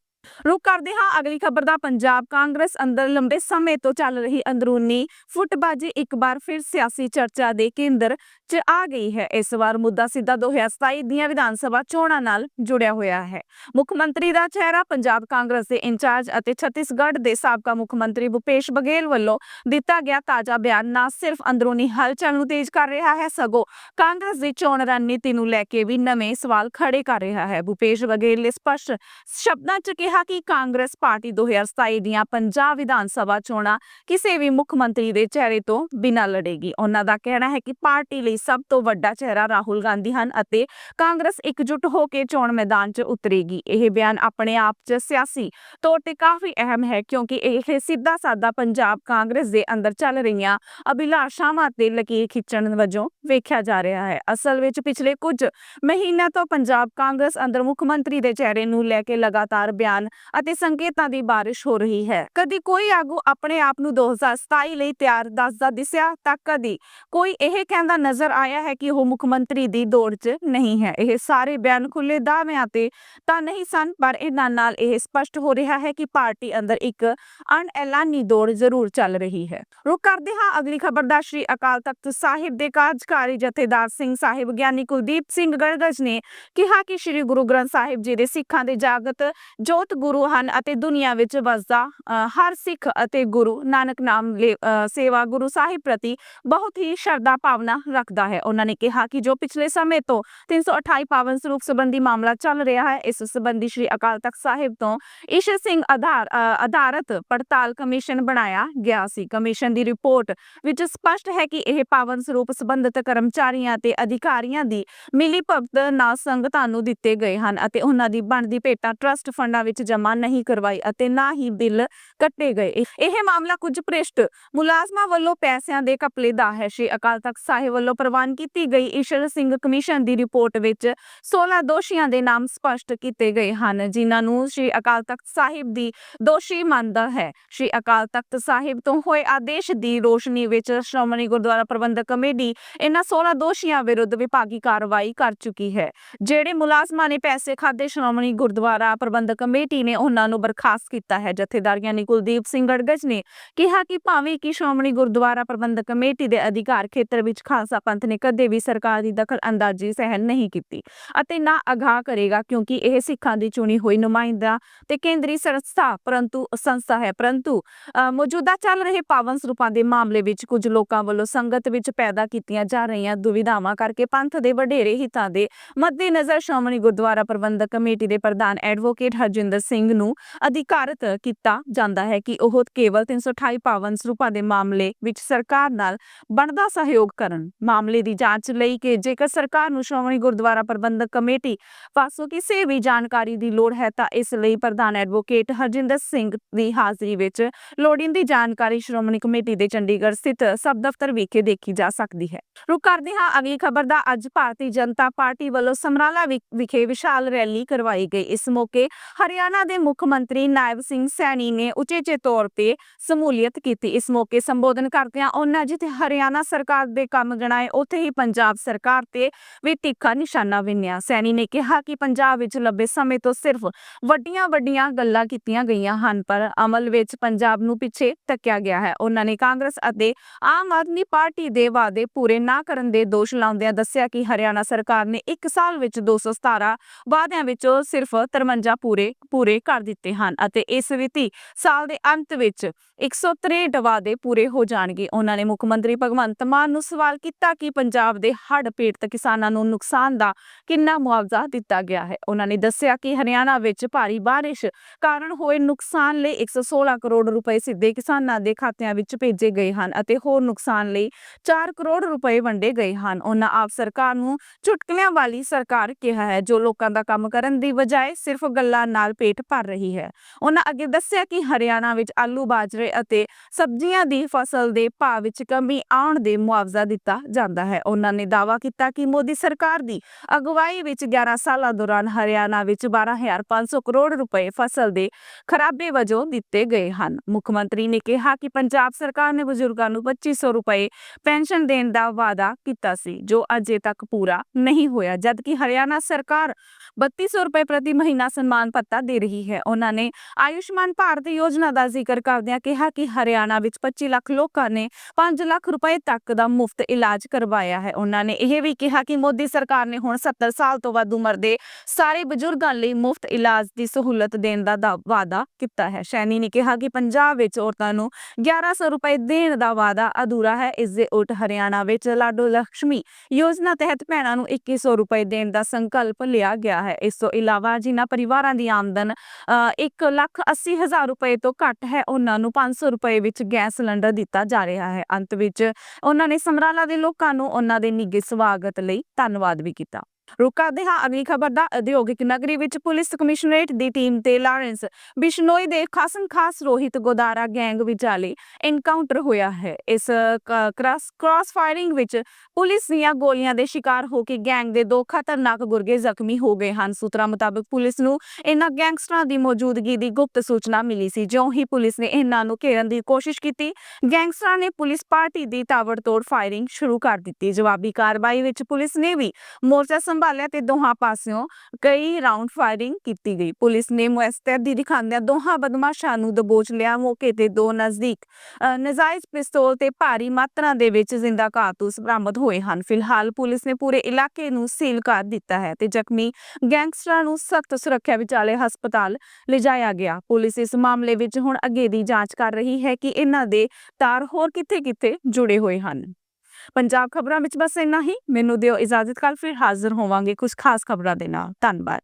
ਰੁਕ ਕਰਦੇ ਹਾਂ, ਅਗਲੀ ਖਬਰ ਦਾ ਪੰਜਾਬ ਕਾਂਗਰਸ ਅੰਦਰ ਲੰਬੇ ਸਮੇਂ ਤੋਂ ਚੱਲ ਰਹੀ ਅੰਦਰੂਨੀ ਫੁੱਟਬਾਜੀ ਇੱਕ ਵਾਰ ਫਿਰ ਸਿਆਸੀ ਚਰਚਾ ਦੇ ਕੇਂਦਰ 'ਚ ਆ ਗਈ ਹੈ। ਇਸ ਵਾਰ ਮੁੱਦਾ ਸਿੱਧਾ 2027 ਦੀਆਂ ਵਿਧਾਨ ਸਭਾ ਚੋਣਾਂ ਨਾਲ ਜੁੜਿਆ ਹੋਇਆ ਹੈ। ਮੁੱਖ ਮੰਤਰੀ ਦਾ ਚਿਹਰਾ ਪੰਜਾਬ ਕਾਂਗਰਸ ਦੇ ਇੰਚਾਰਜ ਅਤੇ ਛੱਤੀਸਗੜ੍ਹ ਦੇ ਸਾਬਕਾ ਮੁੱਖ ਮੰਤਰੀ ਭੁਪੇਸ਼ ਬਘੇਲ ਵੱਲੋਂ ਦਿੱਤਾ ਗਿਆ ਤਾਜ਼ਾ ਬਿਆਨ ਨਾ ਸਿਰਫ ਅੰਦਰੂਨੀ ਹਲਚਲ ਨੂੰ ਤੇਜ਼ ਕਰ ਰਿਹਾ ਹੈ, ਸਗੋਂ ਕਾਂਗਰਸ ਦੀ ਚੋਣ ਰਣਨੀਤੀ ਨੂੰ ਲੈ ਕੇ ਵੀ ਨਵੇਂ ਸਵਾਲ ਖੜੇ ਕਰ ਰਿਹਾ ਹੈ। ਭੁਪੇਸ਼ ਬਘੇਲ ਨੇ ਸਪਸ਼ਟ ਸ਼ਬਦਾਂ 'ਚ ਕਿਹਾ ਕਿਹਾ ਕਿ ਕਾਂਗਰਸ ਪਾਰਟੀ 2027 ਦੀਆਂ ਪੰਜਾਬ ਵਿਧਾਨ ਸਭਾ ਚੋਣਾਂ ਕਿਸੇ ਵੀ ਮੁੱਖ ਮੰਤਰੀ ਦੇ ਚਿਹਰੇ ਤੋਂ ਬਿਨਾਂ ਲੜੇਗੀ। ਉਹਨਾਂ ਦਾ ਕਹਿਣਾ ਹੈ ਕਿ ਪਾਰਟੀ ਲਈ ਸਭ ਤੋਂ ਵੱਡਾ ਚਿਹਰਾ ਰਾਹੁਲ ਗਾਂਧੀ ਹਨ ਅਤੇ ਕਾਂਗਰਸ ਇਕਜੁੱਟ ਹੋ ਕੇ ਚੋਣ ਮੈਦਾਨ 'ਚ ਉਤਰੇਗੀ। ਇਹ ਬਿਆਨ ਆਪਣੇ ਆਪ 'ਚ ਸਿਆਸੀ ਤੌਰ ਤੇ ਕਾਫੀ ਅਹਿਮ ਹੈ ਕਿਉਂਕਿ ਇਹ ਸਿੱਧਾ ਸਾਦਾ ਪੰਜਾਬ ਕਾਂਗਰਸ ਦੇ ਅੰਦਰ ਚੱਲ ਰਹੀਆਂ ਅਭਿਲਾਸ਼ਾਵਾਂ ਤੇ ਲਕੀਰ ਖਿੱਚਣ ਵਜੋਂ ਵੇਖਿਆ ਜਾ ਰਿਹਾ ਹੈ। ਅਸਲ ਵਿੱਚ ਪਿਛਲੇ ਕੁਝ ਮਹੀਨਿਆਂ ਤੋਂ ਪੰਜਾਬ ਕਾਂਗਰਸ ਅੰਦਰ ਮੁੱਖ ਮੰਤਰੀ ਦੇ ਚਿਹਰੇ ਨੂੰ ਲੈ ਕੇ ਲਗਾਤਾਰ ਬਿਆਨ ਅਤੇ ਸੰਕੇਤਾਂ ਦੀ ਬਾਰਿਸ਼ ਹੋ ਰਹੀ ਹੈ। ਕਦੀ ਕੋਈ ਆਗੂ ਆਪਣੇ ਆਪ ਨੂੰ 2027 ਲਈ ਤਿਆਰ ਦੱਸਦਾ ਦਿਸਿਆ ਤਾਂ ਕਦੀ ਕੋਈ ਇਹ ਕਹਿੰਦਾ ਨਜ਼ਰ ਆਇਆ ਹੈ ਕਿ ਉਹ ਮੁੱਖ ਮੰਤਰੀ ਦੀ ਦੌੜ 'ਚ ਨਹੀਂ ਹੈ। ਇਹ ਸਾਰੇ ਬਿਆਨ ਖੁੱਲੇ ਦਾਅਵਿਆਂ ਤੇ ਤਾਂ ਨਹੀਂ ਸਨ, ਪਰ ਇਹਨਾਂ ਨਾਲ ਇਹ ਸਪਸ਼ਟ ਹੋ ਰਿਹਾ ਹੈ ਕਿ ਪਾਰਟੀ ਅੰਦਰ ਇੱਕ ਅਣਐਲਾਨੀ ਦੌੜ ਜ਼ਰੂਰ ਚੱਲ ਰਹੀ ਹੈ। ਰੁਕ ਕਰਦੇ ਹਾਂ, ਅਗਲੀ ਖਬਰ ਦਾ ਸ਼੍ਰੀ ਅਕਾਲ ਤਖਤ ਸਾਹਿਬ ਦੇ ਕਾਰਜਕਾਰੀ ਜਥੇਦਾਰ ਸਿੰਘ ਸਾਹਿਬ ਗਿਆਨੀ ਕੁਲਦੀਪ ਸਿੰਘ ਗੜਗੜ ਨੇ ਕਿਹਾ ਕਿ ਸ਼੍ਰੀ ਗੁਰੂ ਗ੍ਰੰਥ ਸਾਹਿਬ ਜੀ ਦੇ ਸਿੱਖਾਂ ਦੇ ਜਾਗਤ ਜੋਤ ਗੁਰੂ ਹਨ ਅਤੇ ਦੁਨੀਆ ਵਿੱਚ ਵਸਦਾ ਹਰ ਸਿੱਖ ਅਤੇ ਗੁਰੂ ਨਾਨਕ ਨਾਮ ਸੇਵਾ ਗੁਰੂ ਸਾਹਿਬ ਪ੍ਰਤੀ ਬਹੁਤ ਹੀ ਸ਼ਰਧਾ ਭਾਵਨਾ ਰੱਖਦਾ ਹੈ। ਉਹਨਾਂ ਨੇ ਕਿਹਾ ਕਿ ਜੋ ਪਿਛਲੇ ਸਮੇਂ ਤੋਂ 328 ਪਾਵਨ ਸਰੂਪ ਸੰਬੰਧੀ ਮਾਮਲਾ ਚੱਲ ਰਿਹਾ ਹੈ, ਇਸ ਸੰਬੰਧੀ ਸ਼੍ਰੀ ਅਕਾਲ ਤਖਤ ਸਾਹਿਬ ਤੋਂ ਈਸ਼ਰ ਸਿੰਘ ਆਧਾਰ ਆਧਾਰਤ ਪੜਤਾਲ ਕਮਿਸ਼ਨ ਬਣਾਇਆ ਗਿਆ ਸੀ। ਕਮਿਸ਼ਨ ਦੀ ਰਿਪੋਰਟ ਵਿੱਚ ਸਪਸ਼ਟ ਹੈ ਕਿ ਇਹ ਪਾਵਨ ਸਰੂਪ ਸੰਬੰਧਿਤ ਕਰਮਚਾਰੀਆਂ ਤੇ ਅਧਿਕਾਰੀਆਂ ਦੀ ਮਿਲੀ ਭਗਤ ਨਾਲ ਸੰਗਤਾਂ ਨੂੰ ਦਿੱਤੇ ਗਏ ਹਨ ਅਤੇ ਉਹਨਾਂ ਦੀ ਬਣਦੀ ਭੇਟਾਂ ਟਰਸਟ ਫੰਡਾਂ ਵਿੱਚ ਜਮ੍ਹਾਂ ਨਹੀਂ ਕਰਵਾਈ ਅਤੇ ਨਾ ਹੀ ਬਿੱਲ ਕੱਟੇ ਗਏ। ਇਹ ਮਾਮਲਾ ਕੁਝ ਭ੍ਰਿਸ਼ਟ ਮੁਲਾਜ਼ਮਾਂ ਵੱਲੋਂ ਪੈਸਿਆਂ ਦੇ ਘਪਲੇ ਦਾ ਹੈ। ਸ਼੍ਰੀ ਅਕਾਲ ਤਖਤ ਸਾਹਿਬ ਵੱਲੋਂ ਪ੍ਰਵਾਨ ਕੀਤੀ ਗਈ ਈਸ਼ਰ ਸਿੰਘ ਕਮਿਸ਼ਨ ਦੀ ਰਿਪੋਰਟ ਵਿੱਚ 16 ਦੋਸ਼ੀਆਂ ਦੇ ਨਾਮ ਸਪਸ਼ਟ ਕੀਤੇ ਗਏ ਹਨ, ਜਿਨ੍ਹਾਂ ਨੂੰ ਸ਼੍ਰੀ ਅਕਾਲ ਤਖਤ ਸਾਹਿਬ ਦੀ ਦੋਸ਼ੀ ਮੰਨਦਾ ਹੈ। ਸ਼੍ਰੀ ਅਕਾਲ ਤਖਤ ਸਾਹਿਬ ਤੋਂ ਹੋਏ ਆਦੇਸ਼ ਦੀ ਰੋਸ਼ਨੀ ਵਿੱਚ ਸ਼੍ਰੋਮਣੀ ਗੁਰਦੁਆਰਾ ਪ੍ਰਬੰਧਕ ਕਮੇਟੀ ਇਹਨਾਂ 16 ਦੋਸ਼ੀਆਂ ਵਿਰੁੱਧ ਵਿਭਾਗੀ ਕਾਰਵਾਈ ਕਰ ਚੁੱਕੀ ਹੈ, ਜਿਹੜੇ ਮੁਲਾਜ਼ਮਾਂ ਨੇ ਪੈਸੇ ਖਾਦੇ ਸ਼੍ਰੋਮਣੀ ਗੁਰਦੁਆਰਾ ਪ੍ਰਬੰਧਕ ਕਮੇਟੀ ਨੇ ਉਹਨਾਂ ਨੂੰ ਬਰਖਾਸਤ ਕੀਤਾ ਹੈ। ਜਥੇਦਾਰ ਗਿਆਨੀ ਕੁਲਦੀਪ ਸਿੰਘ ਗੜਗੜ ਨੇ ਕਿਹਾ ਕਿ ਭਾਵੇਂ ਕਿ ਸ਼੍ਰੋਮਣੀ ਗੁਰਦੁਆਰਾ ਪ੍ਰਬੰਧਕ ਕਮੇਟੀ ਦੇ ਅਧਿਕਾਰ ਖੇਤਰ ਵਿੱਚ ਖਾਲਸਾ ਪੰਥ ਨੇ ਕਦੇ ਵੀ ਸਰਕਾਰ ਦੀ ਦਖਲ ਅੰਦਾਜ਼ੀ ਸਹਿਣ ਨਹੀਂ ਕੀਤੀ ਅਤੇ ਨਾ ਅਗਾਹ ਕਰੇਗਾ ਕਿਉਂਕਿ ਇਹ ਸਿੱਖਾਂ ਦੀ ਚੁਣੀ ਹੋਈ ਨੁਮਾਇੰਦਾ ਤੇ ਕੇਂਦਰੀ ਸੰਸਥਾ ਪਰੰਤੂ ਸੰਸਥਾ ਹੈ। ਪਰੰਤੂ ਮੌਜੂਦਾ ਚੱਲ ਰਹੇ ਪਾਵਨ ਸਰੂਪਾਂ ਦੇ ਮਾਮਲੇ ਵਿੱਚ ਕੁਝ ਲੋਕਾਂ ਵੱਲੋਂ ਸੰਗਤ ਵਿੱਚ ਪੈਦਾ ਕੀਤੀਆਂ ਜਾ ਰਹੀਆਂ ਦੁਵਿਧਾਵਾਂ ਕਰਕੇ ਪੰਥ ਦੇ ਵਡੇਰੇ ਹਿੱਤਾਂ ਦੇ ਮੱਦੇਨਜ਼ਰ ਸ਼੍ਰੋਮਣੀ ਗੁਰਦੁਆਰਾ ਪ੍ਰਬੰਧਕ ਕਮੇਟੀ ਦੇ ਪ੍ਰਧਾਨ ਐਡਵੋਕੇਟ ਹਰਜਿੰਦਰ ਸਿੰਘ ਨੂੰ ਅਧਿਕਾਰਤ ਕੀਤਾ ਜਾਂਦਾ ਹੈ ਕਿ ਉਹ ਕੇਵਲ 328 ਪਾਵਨ ਸਰੂਪਾਂ ਦੇ ਮਾਮਲੇ ਵਿੱਚ ਸਰਕਾਰ ਨਾਲ ਬਣਦਾ ਸਹਿਯੋਗ ਕਰਨ। ਮਾਮਲੇ ਦੀ ਜਾਂਚ ਲਈ ਕਿ ਜੇਕਰ ਸਰਕਾਰ ਨੂੰ ਸ਼੍ਰੋਮਣੀ ਗੁਰਦੁਆਰਾ ਪ੍ਰਬੰਧਕ ਕਮੇਟੀ ਪਾਸੋਂ ਕਿਸੇ ਵੀ ਜਾਣਕਾਰੀ ਦੀ ਲੋੜ ਹੈ ਤਾਂ ਇਸ ਲਈ ਪ੍ਰਧਾਨ ਐਡਵੋਕੇਟ ਹਰਜਿੰਦਰ ਸਿੰਘ ਦੀ ਹਾਜ਼ਰੀ ਵਿੱਚ ਲੋੜੀਂਦੀ ਜਾਣਕਾਰੀ ਸ਼੍ਰੋਮਣੀ ਕਮੇਟੀ ਦੇ ਚੰਡੀਗੜ੍ਹ ਸਥਿਤ ਸਬ ਦਫ਼ਤਰ ਵਿਖੇ ਦੇਖੀ ਜਾ ਸਕਦੀ ਹੈ। ਰੁਕ ਕਰਦੇ ਹਾਂ, ਅਗਲੀ ਖਬਰ ਦਾ ਅੱਜ ਭਾਰਤੀ ਜਨਤਾ ਪਾਰਟੀ ਵੱਲੋਂ ਸਮਰਾਲਾ ਵਿਖੇ ਵਿਸ਼ਾਲ ਰੈਲੀ ਕਰਵਾਈ ਗਈ। ਇਸ ਮੌਕੇ ਹਰਿਆਣਾ ਦੇ ਮੁੱਖ ਮੰਤਰੀ ਨਾਇਬ ਸਿੰਘ ਸੈਣੀ ਨੇ ਉਚੇਚੇ ਤੌਰ ਤੇ ਸਮੂਲੀਅਤ ਕੀਤੀ। ਇਸ ਮੌਕੇ ਸੰਬੋਧਨ ਕਰਦਿਆਂ ਉਹਨਾਂ ਜਿੱਥੇ ਹਰਿਆਣਾ ਸਰਕਾਰ ਦੇ ਕੰਮ ਗਣਾਏ, ਉੱਥੇ ਹੀ ਪੰਜਾਬ ਸਰਕਾਰ ਤੇ ਵੀ ਤਿੱਖਾ ਨਿਸ਼ਾਨਾ ਵਿੰਨਿਆ। ਸੈਣੀ ਨੇ ਕਿਹਾ ਕਿ ਪੰਜਾਬ ਵਿੱਚ ਲੰਬੇ ਸਮੇਂ ਤੋਂ ਸਿਰਫ ਵੱਡੀਆਂ ਵੱਡੀਆਂ ਗੱਲਾਂ ਕੀਤੀਆਂ ਗਈਆਂ ਹਨ, ਪਰ ਅਮਲ ਵਿੱਚ ਪੰਜਾਬ ਨੂੰ ਪਿੱਛੇ ਧੱਕਿਆ ਗਿਆ ਹੈ। ਉਹਨਾਂ ਨੇ ਕਾਂਗਰਸ ਅਤੇ ਆਮ ਆਦਮੀ ਪਾਰਟੀ ਦੇ ਵਾਅਦੇ ਪੂਰੇ ਨਾ ਕਰਨ ਦੇ ਦੋਸ਼ ਲਾਉਂਦਿਆਂ ਦੱਸਿਆ ਕਿ ਹਰਿਆਣਾ ਸਰਕਾਰ ਨੇ 1 ਸਾਲ ਵਿੱਚ 217 ਵਾਅਦਿਆਂ ਵਿੱਚੋਂ ਸਿਰਫ 53 ਪੂਰੇ ਪੂਰੇ ਕਰ ਦਿੱਤੇ ਹਨ ਅਤੇ ਇਸ ਵਿੱਤੀ ਸਾਲ ਦੇ ਅੰਤ ਵਿੱਚ 163 ਵਾਅਦੇ ਪੂਰੇ ਹੋ ਜਾਣਗੇ। ਉਹਨਾਂ ਨੇ ਮੁੱਖ ਮੰਤਰੀ ਭਗਵੰਤ ਮਾਨ ਨੂੰ ਸਵਾਲ ਕੀਤਾ ਕਿ ਪੰਜਾਬ ਦੇ ਹੜ੍ਹ ਪੀੜਤ ਕਿਸਾਨਾਂ ਨੂੰ ਨੁਕਸਾਨ ਦਾ ਕਿੰਨਾ ਮੁਆਵਜ਼ਾ ਦਿੱਤਾ ਗਿਆ ਹੈ। ਉਹਨਾਂ ਨੇ ਦੱਸਿਆ ਕਿ ਹਰਿਆਣਾ ਵਿੱਚ ਭਾਰੀ ਬਾਰਿਸ਼ ਕਾਰਨ ਹੋਏ ਨੁਕਸਾਨ ਲਈ 116 ਕਰੋੜ ਰੁਪਏ ਸਿੱਧੇ ਕਿਸਾਨਾਂ ਦੇ ਖਾਤਿਆਂ ਵਿੱਚ ਭੇਜੇ ਗਏ ਹਨ ਅਤੇ ਹੋਰ ਨੁਕਸਾਨ ਲਈ 4 ਕਰੋੜ ਰੁਪਏ ਵੰਡੇ ਗਏ ਹਨ। ਉਹਨਾਂ ਆਪ ਸਰਕਾਰ ਨੂੰ ਚੁਟਕਲਿਆਂ ਵਾਲੀ ਸਰਕਾਰ ਕਿਹਾ ਹੈ, ਜੋ ਲੋਕਾਂ ਦਾ ਕੰਮ ਕਰਨ ਦੀ ਬਜਾਏ ਸਿਰਫ ਗੱਲਾਂ ਨਾਲ ਪੇਟ ਭਰ ਰਹੀ ਹੈ। ਉਹਨਾਂ ਅੱਗੇ ਦੱਸਿਆ ਕਿ ਹਰਿਆਣਾ ਵਿੱਚ ਆਲੂ ਬਾਜਰੇ ਅਤੇ ਸਬਜ਼ੀਆਂ ਦੀ ਫਸਲ ਦੇ ਭਾਅ ਵਿੱਚ ਕਮੀ ਆਉਣ ਦੇ ਮੁਆਵਜ਼ਾ ਦਿੱਤਾ ਜਾਂਦਾ ਹੈ। ਉਹਨਾਂ ਨੇ ਦਾਅਵਾ ਕੀਤਾ ਕਿ ਮੋਦੀ ਸਰਕਾਰ ਦੀ ਅਗਵਾਈ ਵਿੱਚ 11 ਸਾਲਾਂ ਦੌਰਾਨ ਹਰਿਆਣਾ ਵਿੱਚ 12500 ਕਰੋੜ ਰੁਪਏ ਫਸਲ ਦੇ ਖਰਾਬੇ ਵਜੋਂ ਦਿੱਤੇ ਗਏ ਹਨ। ਮੁੱਖ ਮੰਤਰੀ ਨੇ ਕਿਹਾ ਕਿ ਪੰਜਾਬ ਸਰਕਾਰ ਨੇ ਬਜ਼ੁਰਗਾਂ ਨੂੰ 2500 ਰੁਪਏ ਪੈਨਸ਼ਨ ਦੇਣ ਦਾ ਵਾਅਦਾ ਕੀਤਾ ਸੀ, ਜੋ ਅਜੇ ਤੱਕ ਪੂਰਾ ਨਹੀਂ ਹੋਇਆ, ਜਦਕਿ ਹਰਿਆਣਾ ਸਰਕਾਰ 3200 ਰੁਪਏ ਪ੍ਰਤੀ ਮਹੀਨਾ ਸਨਮਾਨ ਭੱਤਾ ਦੇ ਰਹੀ ਹੈ। ਉਹਨਾਂ ਨੇ ਆਯੁਸ਼ਮਾਨ ਭਾਰਤ ਯੋਜਨਾ ਦਾ ਜ਼ਿਕਰ ਕਰਦਿਆਂ ਕਿਹਾ ਕਿ ਹਰਿਆਣਾ ਵਿੱਚ 25 ਲੱਖ ਲੋਕਾਂ ਨੇ 5 ਲੱਖ ਰੁਪਏ ਤੱਕ ਦਾ ਮੁਫਤ ਇਲਾਜ ਕਰਵਾਇਆ ਹੈ। ਉਹਨਾਂ ਨੇ ਇਹ ਵੀ ਕਿਹਾ ਕਿ ਮੋਦੀ ਸਰਕਾਰ ਨੇ ਹੁਣ 70 ਸਾਲ ਤੋਂ ਵੱਧ ਉਮਰ ਦੇ ਸਾਰੇ ਬਜ਼ੁਰਗਾਂ ਲਈ ਮੁਫਤ ਇਲਾਜ ਦੀ ਸਹੂਲਤ ਦੇਣ ਦਾ ਵਾਅਦਾ ਕੀਤਾ ਹੈ। ਸ਼ੈਨੀ ਨੇ ਕਿਹਾ ਕਿ ਪੰਜਾਬ ਵਿੱਚ ਔਰਤਾਂ ਨੂੰ 1100 ਰੁਪਏ ਦੇਣ ਦਾ ਵਾਅਦਾ ਅਧੂਰਾ ਹੈ। ਇਸ ਦੇ ਉਲਟ ਹਰਿਆਣਾ ਵਿੱਚ ਲਾਡੋ ਲక్ష్ਮੀ ਯੋਜਨਾ ਤਹਿਤ ਭੈਣਾਂ ਨੂੰ 2100 ਰੁਪਏ ਦੇਣ ਦਾ ਸੰਕਲਪ ਲਿਆ ਗਿਆ ਹੈ। ਇਸ ਤੋਂ ਇਲਾਵਾ ਜਿਨ੍ਹਾਂ ਪਰਿਵਾਰਾਂ ਦੀ ਆਮਦਨ ਆਮਦਨ ਅ, ਇੱਕ ਲੱਖ ਅੱਸੀ ਹਜ਼ਾਰ ਰੁਪਏ ਤੋਂ ਘੱਟ ਹੈ ਉਹਨਾਂ ਨੂੰ 500 ਰੁਪਏ ਵਿੱਚ ਗੈਸ ਸਿਲੰਡਰ ਦਿੱਤਾ ਜਾ ਰਿਹਾ ਹੈ। ਅੰਤ ਵਿੱਚ ਉਹਨਾਂ ਨੇ ਸਮਰਾਲਾ ਦੇ ਲੋਕਾਂ ਨੂੰ ਉਹਨਾਂ ਦੇ ਨਿੱਘੇ ਸਵਾਗਤ ਲਈ ਧੰਨਵਾਦ ਵੀ ਕੀਤਾ। ਰੁਕ ਕਰਦੇ ਹਾਂ, ਅਗਲੀ ਖਬਰ ਦਾ ਉਦਯੋਗਿਕ ਨਗਰੀ ਵਿੱਚ ਪੁਲਿਸ ਕਮਿਸ਼ਨਰੇਟ ਦੀ ਟੀਮ ਤੇ ਲਾਰੈਂਸ। ਬਿਸ਼ਨੋਈ ਦੇ ਖਾਸਨ ਖਾਸ ਰੋਹਿਤ ਗੋਦਾਰਾ ਗੈਂਗ ਵਿਚਾਲੇ ਐਨਕਾਊਂਟਰ ਹੋਇਆ ਹੈ। ਇਸ ਕ੍ਰਾਸ ਕ੍ਰਾਸ ਫਾਇਰਿੰਗ ਵਿੱਚ ਪੁਲਿਸ ਦੀਆਂ ਗੋਲੀਆਂ ਦੇ ਸ਼ਿਕਾਰ ਹੋ ਕੇ ਗੈਂਗ ਦੇ ਦੋ ਖਤਰਨਾਕ ਗੁਰਗੇ ਜ਼ਖਮੀ ਹੋ ਗਏ ਹਨ। ਸੂਤਰਾਂ ਮੁਤਾਬਕ ਪੁਲਿਸ ਨੂੰ ਇਹਨਾਂ ਗੈਂਗਸਟਰਾਂ ਦੀ ਮੌਜੂਦਗੀ ਦੀ ਗੁਪਤ ਸੂਚਨਾ ਮਿਲੀ ਸੀ। ਜਿਉਂ ਹੀ ਪੁਲਿਸ ਨੇ ਇਹਨਾਂ ਨੂੰ ਘੇਰਨ ਦੀ ਕੋਸ਼ਿਸ਼ ਕੀਤੀ, ਗੈਂਗਸਟਰਾਂ ਨੇ ਪੁਲਿਸ ਪਾਰਟੀ ਦੀ ਤਾਬੜਤੋੜ ਫਾਇਰਿੰਗ ਸ਼ੁਰੂ ਕਰ ਦਿੱਤੀ। ਜਵਾਬੀ ਕਾਰਵਾਈ ਵਿੱਚ ਪੁਲਿਸ ਨੇ ਵੀ ਮੋਰਚਾ ਸੰਭਾਲਿਆ ਤੇ ਦੋਹਾਂ ਪਾਸਿਓਂ ਕਈ ਰਾਉਂਡ ਫਾਇਰਿੰਗ ਕੀਤੀ ਗਈ। ਪੁਲਿਸ ਨੇ ਮੁਸਤੈਦੀ ਦਿਖਾਉਂਦਿਆਂ ਦੋਹਾਂ ਬਦਮਾਸ਼ਾਂ ਨੂੰ ਦਬੋਚ ਲਿਆ। ਮੌਕੇ ਤੇ ਦੋ ਨਜ਼ਦੀਕ ਨਜਾਇਜ਼ ਪਿਸਤੌਲ ਤੇ ਭਾਰੀ ਮਾਤਰਾ ਦੇ ਵਿੱਚ ਜ਼ਿੰਦਾ ਕਾਰਤੂਸ ਬਰਾਮਦ ਹੋਏ ਹਨ। ਫਿਲਹਾਲ ਪੁਲਿਸ ਨੇ ਪੂਰੇ ਇਲਾਕੇ ਨੂੰ ਸੀਲ ਕਰ ਦਿੱਤਾ ਹੈ ਤੇ ਜ਼ਖਮੀ ਗੈਂਗਸਟਰਾਂ ਨੂੰ ਸਖਤ ਸੁਰੱਖਿਆ ਵਿਚਾਲੇ ਹਸਪਤਾਲ ਲਿਜਾਇਆ ਗਿਆ। ਪੁਲਿਸ ਇਸ ਮਾਮਲੇ ਵਿੱਚ ਹੁਣ ਅੱਗੇ ਦੀ ਜਾਂਚ ਕਰ ਰਹੀ ਹੈ ਕਿ ਇਹਨਾਂ ਦੇ ਤਾਰ ਹੋਰ ਕਿੱਥੇ-ਕਿੱਥੇ ਜੁੜੇ ਹੋਏ ਹਨ। ਪੰਜਾਬ ਖਬਰਾਂ ਵਿੱਚ ਬਸ ਇੰਨਾ ਹੀ। ਮੈਨੂੰ ਦਿਓ ਇਜਾਜ਼ਤ ਕੱਲ ਫਿਰ ਹਾਜ਼ਰ ਹੋਵਾਂਗੇ ਕੁਝ ਖਾਸ ਖਬਰਾਂ ਦੇ ਨਾਲ। ਧੰਨਵਾਦ।